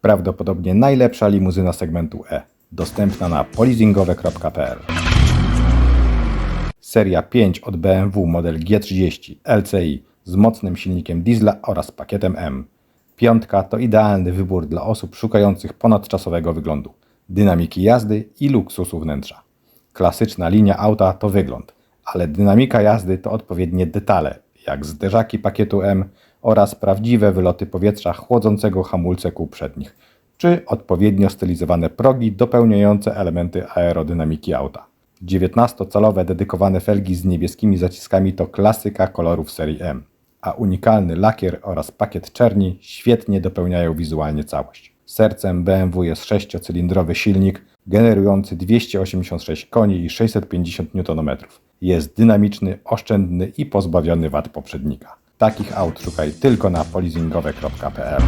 Prawdopodobnie najlepsza limuzyna segmentu E. Dostępna na polizingowe.pl Seria 5 od BMW model G30 LCI z mocnym silnikiem diesla oraz pakietem M. Piątka to idealny wybór dla osób szukających ponadczasowego wyglądu, dynamiki jazdy i luksusu wnętrza. Klasyczna linia auta to wygląd, ale dynamika jazdy to odpowiednie detale, jak zderzaki pakietu M oraz prawdziwe wyloty powietrza chłodzącego hamulce kół przednich, czy odpowiednio stylizowane progi dopełniające elementy aerodynamiki auta. 19-calowe dedykowane felgi z niebieskimi zaciskami to klasyka kolorów serii M, a unikalny lakier oraz pakiet czerni świetnie dopełniają wizualnie całość. Sercem BMW jest 6-cylindrowy silnik generujący 286 koni i 650 Nm. Jest dynamiczny, oszczędny i pozbawiony wad poprzednika. Takich aut szukaj tylko na polizingowe.pl.